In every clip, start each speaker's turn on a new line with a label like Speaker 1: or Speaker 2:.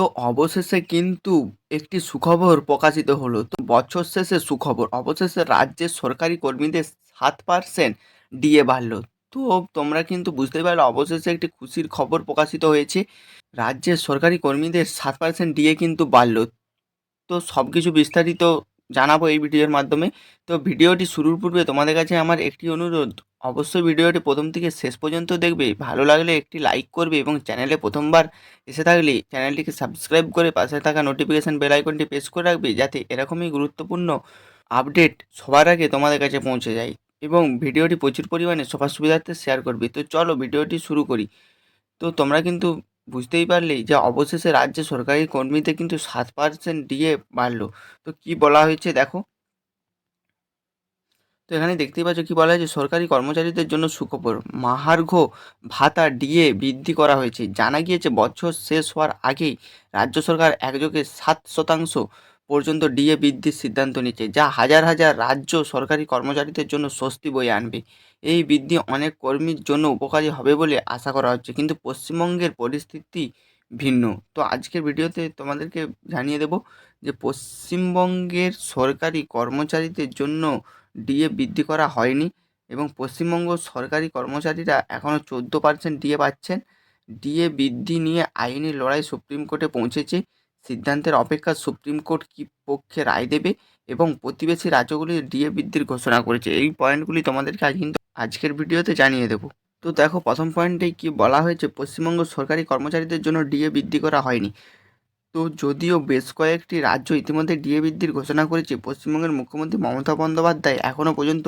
Speaker 1: তো অবশেষে কিন্তু একটি সুখবর প্রকাশিত হলো। তো বছর শেষে সুখবর, অবশেষে রাজ্যের সরকারি কর্মীদের সাত পার্সেন্ট ডিএ বাড়লো। তো তোমরা কিন্তু বুঝতেই পারলে অবশেষে একটি খুশির খবর প্রকাশিত হয়েছে। রাজ্যের সরকারি কর্মীদের সাত পার্সেন্ট ডিএ কিন্তু বাড়লো। তো সব কিছু বিস্তারিত জানাব এই ভিডিওর মাধ্যমে। তো ভিডিওটি শুরুর পূর্বে তোমাদের কাছে আমার একটি অনুরোধ অবশ্যই ভিডিওটি প্রথম থেকে শেষ পর্যন্ত দেখবে। ভালো লাগলে একটি লাইক করবে এবং চ্যানেলে প্রথমবার এসে থাকলে চ্যানেলটিকে সাবস্ক্রাইব করে পাশে থাকা নোটিফিকেশান বেল আইকনটি প্রেস করে রাখবে যাতে এরকমই গুরুত্বপূর্ণ আপডেট সবার আগে তোমাদের কাছে পৌঁছে যায় এবং ভিডিওটি প্রচুর পরিমাণে সবার সুবিধার্থে শেয়ার করবে। তো চলো ভিডিওটি শুরু করি। তো তোমরা কিন্তু বুঝতেই পারলেই যে অবশেষে রাজ্যে সরকারি কর্মীদের কিন্তু সাত পার্সেন্ট ডিএ বাড়লো। তো কি বলা হয়েছে দেখো? তো এখানে দেখতেই পাচ্ছ কি বলা হয়েছে? সরকারি কর্মচারীদের জন্য সুখবর। মাহার্ঘ ভাতা ডিএ বৃদ্ধি করা হয়েছে। জানা গিয়েছে, বছর শেষ হওয়ার আগেই রাজ্য সরকার একযোগে সাত শতাংশ পর্যন্ত ডিএ বৃদ্ধির সিদ্ধান্ত নিচ্ছে যা হাজার হাজার রাজ্য সরকারি কর্মচারীদের জন্য স্বস্তি বয়ে আনবে। এই বৃদ্ধি অনেক কর্মীর জন্য উপকারী হবে বলে আশা করা হচ্ছে। কিন্তু পশ্চিমবঙ্গের পরিস্থিতি ভিন্ন। তো আজকের ভিডিওতে তোমাদেরকে জানিয়ে দেব যে পশ্চিমবঙ্গের সরকারি কর্মচারীদের জন্য ডিএ বৃদ্ধি করা হয়নি এবং পশ্চিমবঙ্গ সরকারি কর্মচারীরা এখনও চোদ্দ পার্সেন্ট ডিএ পাচ্ছেন। ডিএ বৃদ্ধি নিয়ে আইনি লড়াই সুপ্রিম কোর্টে পৌঁছেছে। সিদ্ধান্তের অপেক্ষা সুপ্রিম কোর্ট কী পক্ষে রায় দেবে এবং প্রতিবেশী রাজ্যগুলি ডিএ বৃদ্ধির ঘোষণা করেছে। এই পয়েন্টগুলি তোমাদেরকে আজ কিন্তু আজকের ভিডিওতে জানিয়ে দেবো। তো দেখো প্রথম পয়েন্টে কি বলা হয়েছে, পশ্চিমবঙ্গ সরকারি কর্মচারীদের জন্য ডিএ বৃদ্ধি করা হয়নি। তো যদিও বেশ কয়েকটি রাজ্য ইতিমধ্যে ডিএ বৃদ্ধির ঘোষণা করেছে, পশ্চিমবঙ্গের মুখ্যমন্ত্রী মমতা বন্দ্যোপাধ্যায় এখনও পর্যন্ত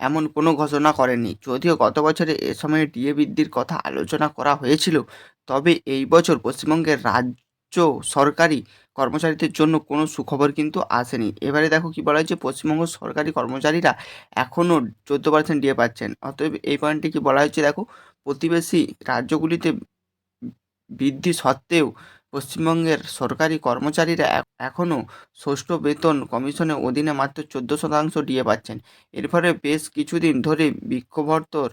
Speaker 1: এমন কোনো ঘোষণা করেনি যদিও গত বছরে এ সময়ে ডিএ বৃদ্ধির কথা আলোচনা করা হয়েছিল, তবে এই বছর পশ্চিমবঙ্গের রাজ্য সরকারি কর্মচারীদের জন্য কোনো সুখবর কিন্তু আসেনি। এবারে দেখো কি বলা হয়েছে, পশ্চিমবঙ্গ সরকারি কর্মচারীরা এখনও চোদ্দ পার্সেন্ট ডিএ পাচ্ছেন। অতএব এই পয়েন্টটি কি বলা হয়েছে দেখো, প্রতিবেশী রাজ্যগুলিতে বৃদ্ধি সত্ত্বেও পশ্চিমবঙ্গের সরকারি কর্মচারীরা এখনও ষষ্ঠ বেতন কমিশনের অধীনে মাত্র চোদ্দ শতাংশ ডিএ পাচ্ছেন। এর ফলে বেশ কিছুদিন ধরে বিক্ষোভর্তর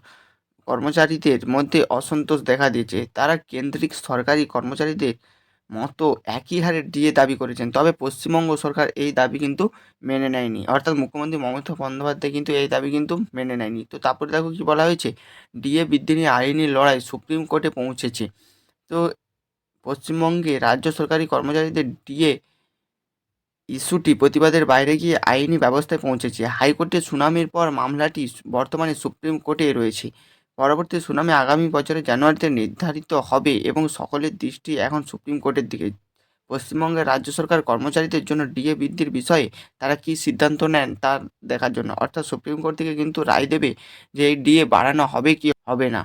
Speaker 1: কর্মচারীদের মধ্যে অসন্তোষ দেখা দিয়েছে। তারা কেন্দ্রিক সরকারি কর্মচারীদের মতো একই হারে ডিএ দাবি করেছেন। তবে পশ্চিমবঙ্গ সরকার এই দাবি কিন্তু মেনে নেয়নি। অর্থাৎ মুখ্যমন্ত্রী মমতা বন্দ্যোপাধ্যায় কিন্তু এই দাবি কিন্তু মেনে নেয়নি। তো তারপরে দেখো কী বলা হয়েছে? ডিএ বৃদ্ধি নিয়ে আইনি লড়াই সুপ্রিম কোর্টে পৌঁছেছে। তো পশ্চিমবঙ্গে রাজ্য সরকারি কর্মচারীদের ডিএ ইস্যুটি প্রতিবাদের বাইরে গিয়ে আইনি ব্যবস্থায় পৌঁছেছে। হাইকোর্টে সুনামির পর মামলাটি বর্তমানে সুপ্রিম কোর্টে রয়েছে। পরবর্তী সুনামি আগামী বছরের জানুয়ারিতে নির্ধারিত হবে এবং সকলের দৃষ্টি এখন সুপ্রিম কোর্টের দিকে। পশ্চিমবঙ্গের রাজ্য সরকার কর্মচারীদের জন্য ডিএ বৃদ্ধির বিষয়ে তারা কি সিদ্ধান্ত নেন তার দেখার জন্য। অর্থাৎ সুপ্রিম কোর্ট থেকে কিন্তু রায় দেবে যে এই ডিএ বাড়ানো হবে কি হবে না।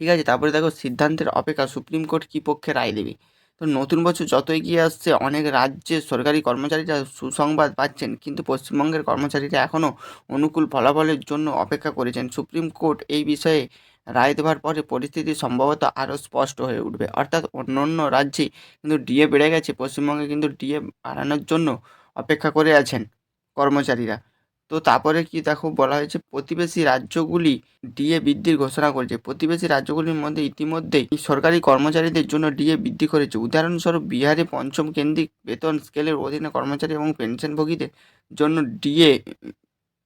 Speaker 1: ঠিক আছে, তারপরে দেখো সিদ্ধান্তের অপেক্ষা সুপ্রিম কোর্ট কী পক্ষে রায় দেবে? তো নতুন বছর যত এগিয়ে আসছে, অনেক রাজ্যে সরকারি কর্মচারীরা সুসংবাদ পাচ্ছেন। কিন্তু পশ্চিমবঙ্গের কর্মচারীরা এখনও অনুকূল ফলাফলের জন্য অপেক্ষা করেছেন। সুপ্রিম কোর্ট এই বিষয়ে রায় দেওয়ার পরে পরিস্থিতি সম্ভবত আরও স্পষ্ট হয়ে উঠবে। অর্থাৎ অন্য অন্য রাজ্যে কিন্তু ডিএ বেড়ে গেছে, পশ্চিমবঙ্গে কিন্তু ডিএ বাড়ানোর জন্য অপেক্ষা করে আছেন কর্মচারীরা। তো তারপরে কি দেখো বলা হয়েছে, প্রতিবেশী রাজ্যগুলি ডিএ বৃদ্ধির ঘোষণা করেছে। প্রতিবেশী রাজ্যগুলির মধ্যে ইতিমধ্যেই সরকারি কর্মচারীদের জন্য ডিএ বৃদ্ধি করেছে। উদাহরণস্বরূপ, বিহারে পঞ্চম কেন্দ্রিক বেতন স্কেলের অধীনে কর্মচারী এবং পেনশনভোগীদের জন্য ডিএ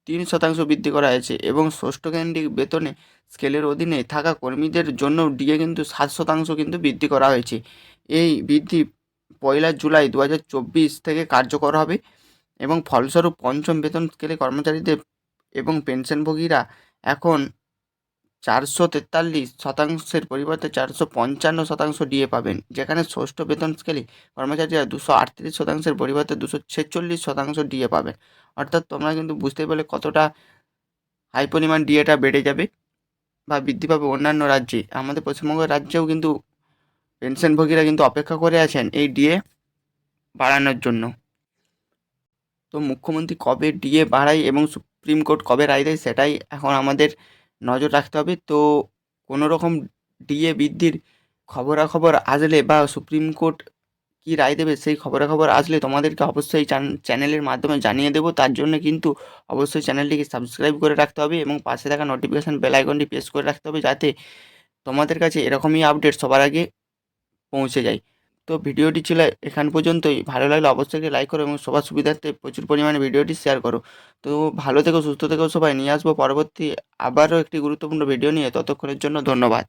Speaker 1: তিন শতাংশ বৃদ্ধি করা হয়েছে এবং ষষ্ঠ কেন্দ্রিক বেতনে স্কেলের অধীনে থাকা কর্মীদের জন্য ডিএ কিন্তু সাত শতাংশ কিন্তু বৃদ্ধি করা হয়েছে। এই বৃদ্ধি পয়লা জুলাই দু হাজার চব্বিশ থেকে কার্যকর হবে। এবং ফলস্বরূপ পঞ্চম বেতন স্কেলে কর্মচারীদের এবং পেনশনভোগীরা এখন চারশো তেতাল্লিশ শতাংশের পরিবর্তে চারশো পঞ্চান্ন শতাংশ ডিএ পাবেন। যেখানে ষষ্ঠ বেতন স্কেলে কর্মচারীরা দুশো আটত্রিশ শতাংশের পরিবর্তে দুশো ছেচল্লিশ শতাংশ ডিএ পাবেন। অর্থাৎ তোমরা কিন্তু বুঝতে পারলে কতটা হাই পরিমাণ ডিএটা বেড়ে যাবে বা বৃদ্ধি পাবে অন্যান্য রাজ্যে। আমাদের পশ্চিমবঙ্গের রাজ্যেও কিন্তু পেনশনভোগীরা কিন্তু অপেক্ষা করে আছেন এই ডিএ বাড়ানোর জন্য। তো মুখ্যমন্ত্রী কবে ডিএ বাড়ায় এবং সুপ্রিম কোর্ট কবে রায় দেয় সেটাই এখন আমাদের নজর রাখতে হবে। তো কোনো রকম ডিএ বৃদ্ধির খবরাখবর আসলে বা সুপ্রিম কোর্ট কী রায় দেবে সেই খবরাখবর আসলে তোমাদেরকে অবশ্যই চ্যানেলের মাধ্যমে জানিয়ে দেবো। তার জন্য কিন্তু অবশ্যই চ্যানেলটিকে সাবস্ক্রাইব করে রাখতে হবে এবং পাশে থাকা নোটিফিকেশান বেল আইকনটি প্রেস করে রাখতে হবে যাতে তোমাদের কাছে এরকমই আপডেট সবার আগে পৌঁছে যায়। তো ভিডিওটি ছিল এখান পর্যন্তই। ভালো লাগলে অবশ্যই লাইক করো এবং সবার সুবিধার্থে প্রচুর পরিমাণে ভিডিওটি শেয়ার করো। তো ভালো থেকো, সুস্থ থেকো সবাই। নিয়ে আসব পরবর্তী আবারও একটি গুরুত্বপূর্ণ ভিডিও নিয়ে। ততক্ষণের জন্য ধন্যবাদ।